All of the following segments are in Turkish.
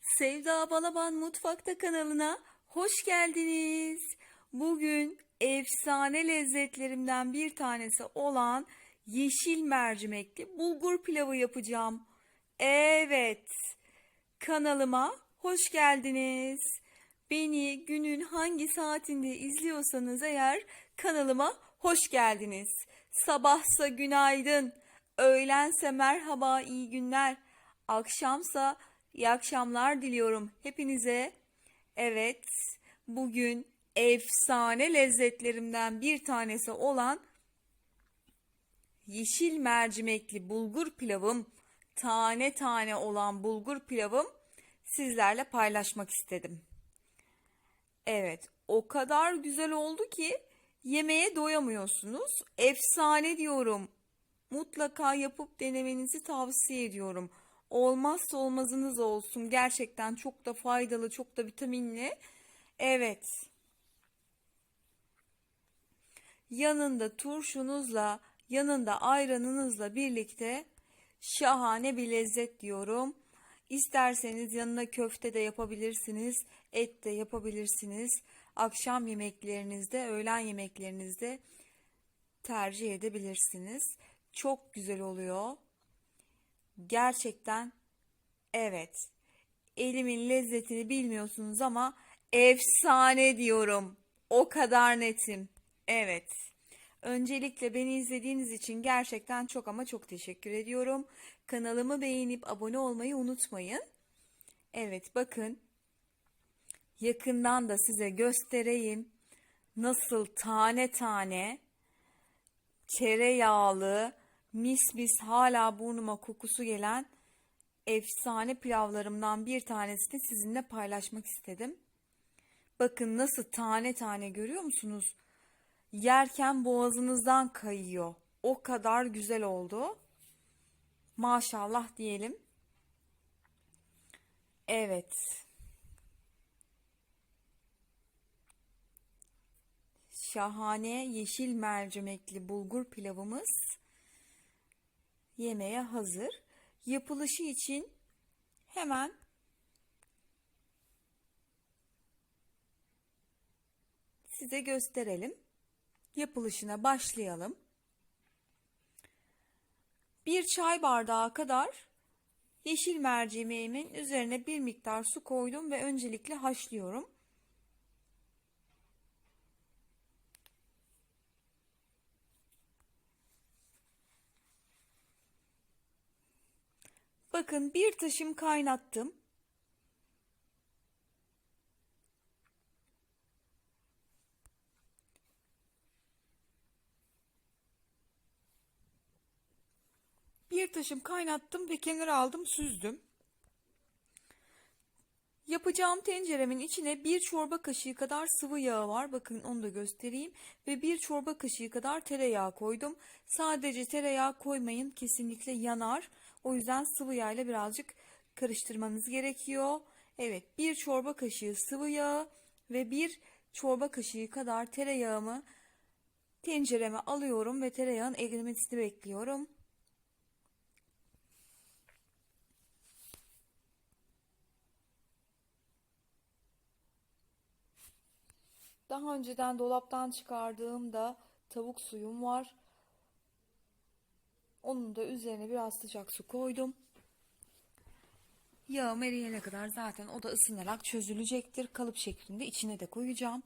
Sevda Balaban Mutfakta kanalına hoş geldiniz. Bugün efsane lezzetlerimden bir tanesi olan yeşil mercimekli bulgur pilavı yapacağım. Evet, kanalıma hoş geldiniz. Beni günün hangi saatinde izliyorsanız eğer kanalıma hoş geldiniz. Sabahsa günaydın, öğlense merhaba, iyi günler, akşamsa iyi akşamlar diliyorum hepinize. Evet, bugün efsane lezzetlerimden bir tanesi olan yeşil mercimekli bulgur pilavım, tane tane olan bulgur pilavım sizlerle paylaşmak istedim. Evet, o kadar güzel oldu ki yemeğe doyamıyorsunuz. Efsane diyorum. Mutlaka yapıp denemenizi tavsiye ediyorum. Olmazsa olmazınız olsun. Gerçekten çok da faydalı, çok da vitaminli. Evet. Yanında turşunuzla, yanında ayranınızla birlikte şahane bir lezzet diyorum. İsterseniz yanına köfte de yapabilirsiniz, et de yapabilirsiniz. Akşam yemeklerinizde, öğlen yemeklerinizde tercih edebilirsiniz. Çok güzel oluyor. Gerçekten evet. Elimin lezzetini bilmiyorsunuz ama efsane diyorum. O kadar netim. Evet. Öncelikle beni izlediğiniz için gerçekten çok ama çok teşekkür ediyorum. Kanalımı beğenip abone olmayı unutmayın. Evet bakın. Yakından da size göstereyim. Nasıl tane tane tereyağlı, mis mis hala burnuma kokusu gelen efsane pilavlarımdan bir tanesini sizinle paylaşmak istedim. Bakın nasıl tane tane görüyor musunuz? Yerken boğazınızdan kayıyor. O kadar güzel oldu. Maşallah diyelim. Evet. Şahane yeşil mercimekli bulgur pilavımız yemeğe hazır. Yapılışı için hemen size gösterelim. Yapılışına başlayalım. Bir çay bardağı kadar yeşil mercimeğimin üzerine bir miktar su koydum ve öncelikle haşlıyorum. Bakın bir taşım kaynattım. Bir taşım kaynattım ve kenara aldım süzdüm. Yapacağım tenceremin içine bir çorba kaşığı kadar sıvı yağ var. Bakın onu da göstereyim. Ve bir çorba kaşığı kadar tereyağı koydum. Sadece tereyağı koymayın. Kesinlikle yanar. O yüzden sıvı yağ ile birazcık karıştırmanız gerekiyor. Evet bir çorba kaşığı sıvı yağ ve bir çorba kaşığı kadar tereyağımı tencereme alıyorum ve tereyağın erimesini bekliyorum. Daha önceden dolaptan çıkardığım da tavuk suyum var. Onun da üzerine biraz sıcak su koydum. Yağım eriyene kadar zaten o da ısınarak çözülecektir. Kalıp şeklinde içine de koyacağım.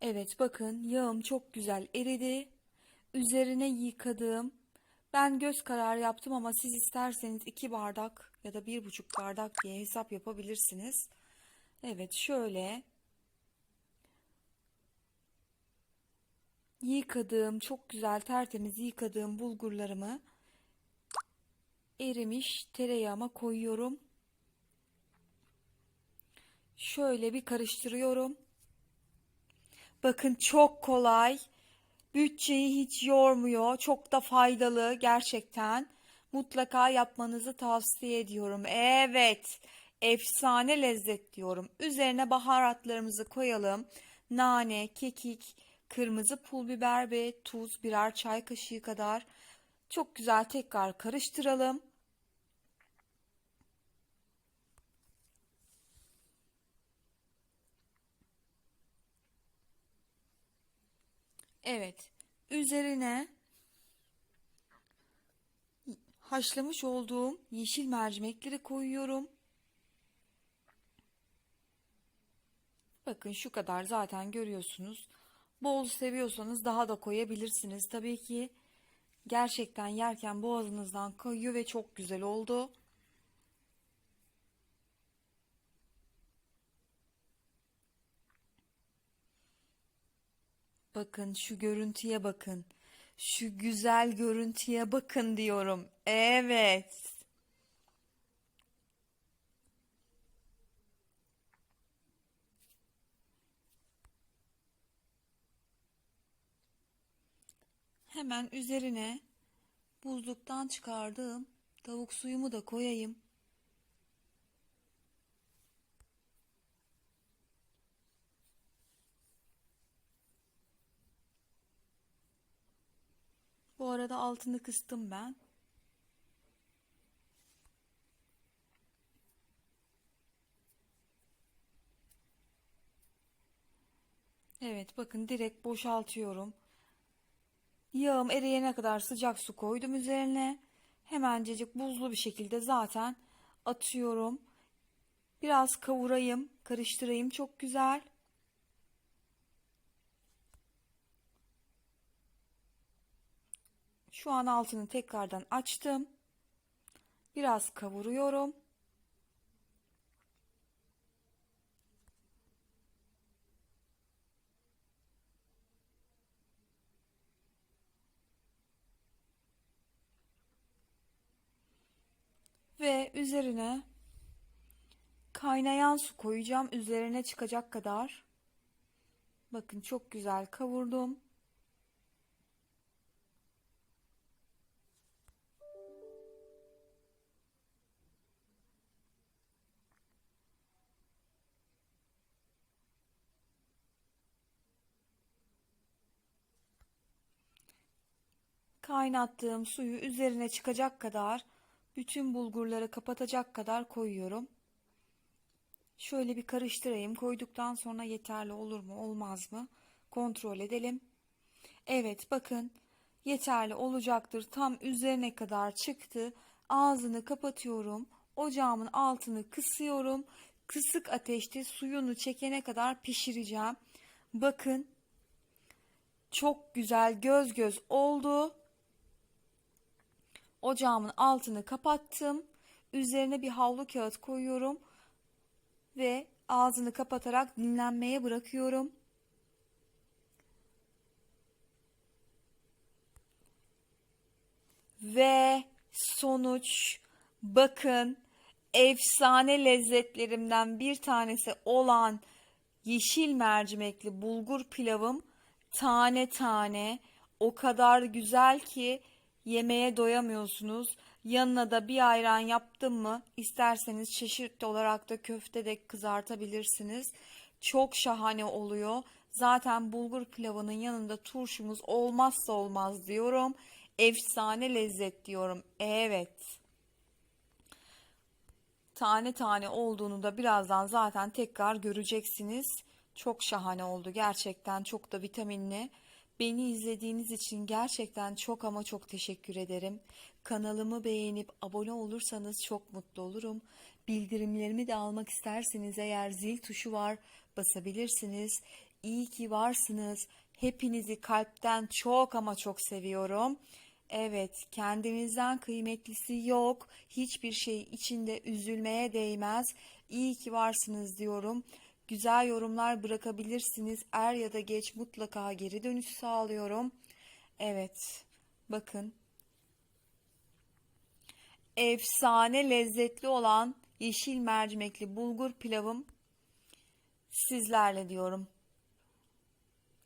Evet bakın yağım çok güzel eridi. Üzerine yıkadığım ben göz kararı yaptım ama siz isterseniz iki bardak ya da bir buçuk bardak diye hesap yapabilirsiniz. Evet şöyle yıkadığım çok güzel tertemiz yıkadığım bulgurlarımı erimiş tereyağıma koyuyorum. Şöyle bir karıştırıyorum. Bakın çok kolay. Bütçeyi hiç yormuyor. Çok da faydalı gerçekten. Mutlaka yapmanızı tavsiye ediyorum. Evet. Efsane lezzet diyorum. Üzerine baharatlarımızı koyalım. Nane, kekik, kırmızı pul biber ve tuz birer çay kaşığı kadar çok güzel tekrar karıştıralım. Evet. Üzerine haşlamış olduğum yeşil mercimekleri koyuyorum. Bakın şu kadar zaten görüyorsunuz. Bol seviyorsanız daha da koyabilirsiniz. Tabii ki gerçekten yerken boğazınızdan kayıyor ve çok güzel oldu. Bakın şu görüntüye bakın. Şu güzel görüntüye bakın diyorum. Evet. Hemen üzerine buzluktan çıkardığım tavuk suyumu da koyayım. Bu arada altını kıstım ben. Evet bakın direkt boşaltıyorum. Yağım eriyene kadar sıcak su koydum üzerine. Hemencecik buzlu bir şekilde zaten atıyorum. Biraz kavurayım, karıştırayım çok güzel. Şu an altını tekrardan açtım. Biraz kavuruyorum. Ve üzerine kaynayan su koyacağım üzerine çıkacak kadar. Bakın çok güzel kavurdum. Kaynattığım suyu üzerine çıkacak kadar bütün bulgurları kapatacak kadar koyuyorum. Şöyle bir karıştırayım. Koyduktan sonra yeterli olur mu olmaz mı? Kontrol edelim. Evet bakın yeterli olacaktır. Tam üzerine kadar çıktı. Ağzını kapatıyorum. Ocağımın altını kısıyorum. Kısık ateşte suyunu çekene kadar pişireceğim. Bakın çok güzel göz göz oldu. Ocağımın altını kapattım. Üzerine bir havlu kağıt koyuyorum ve ağzını kapatarak dinlenmeye bırakıyorum. Ve sonuç bakın efsane lezzetlerimden bir tanesi olan yeşil mercimekli bulgur pilavım tane tane o kadar güzel ki Yemeğe doyamıyorsunuz. Yanına da bir ayran yaptım mı isterseniz çeşitli olarak da köfte de kızartabilirsiniz. Çok şahane oluyor. Zaten bulgur pilavının yanında turşumuz olmazsa olmaz diyorum. Efsane lezzet diyorum. Evet. Tane tane olduğunu da birazdan zaten tekrar göreceksiniz. Çok şahane oldu gerçekten çok da vitaminli. Beni izlediğiniz için gerçekten çok ama çok teşekkür ederim. Kanalımı beğenip abone olursanız çok mutlu olurum. Bildirimlerimi de almak isterseniz eğer zil tuşu var basabilirsiniz. İyi ki varsınız. Hepinizi kalpten çok ama çok seviyorum. Evet, kendinizden kıymetlisi yok. Hiçbir şey içinde üzülmeye değmez. İyi ki varsınız diyorum. Güzel yorumlar bırakabilirsiniz. Er ya da geç mutlaka geri dönüş sağlıyorum. Evet. Bakın. Efsane lezzetli olan yeşil mercimekli bulgur pilavım sizlerle diyorum.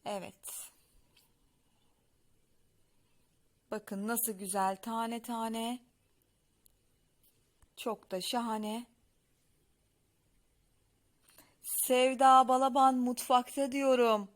Evet. Bakın nasıl güzel tane tane. Çok da şahane. Sevda Balaban mutfakta diyorum.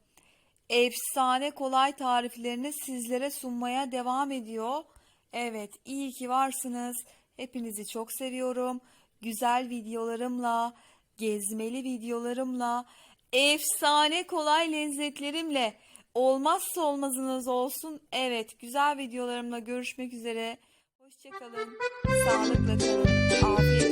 Efsane kolay tariflerini sizlere sunmaya devam ediyor. Evet, iyi ki varsınız. Hepinizi çok seviyorum. Güzel videolarımla, gezmeli videolarımla, efsane kolay lezzetlerimle olmazsa olmazınız olsun. Evet, güzel videolarımla görüşmek üzere. Hoşçakalın. Sağlıkla kalın. Afiyet.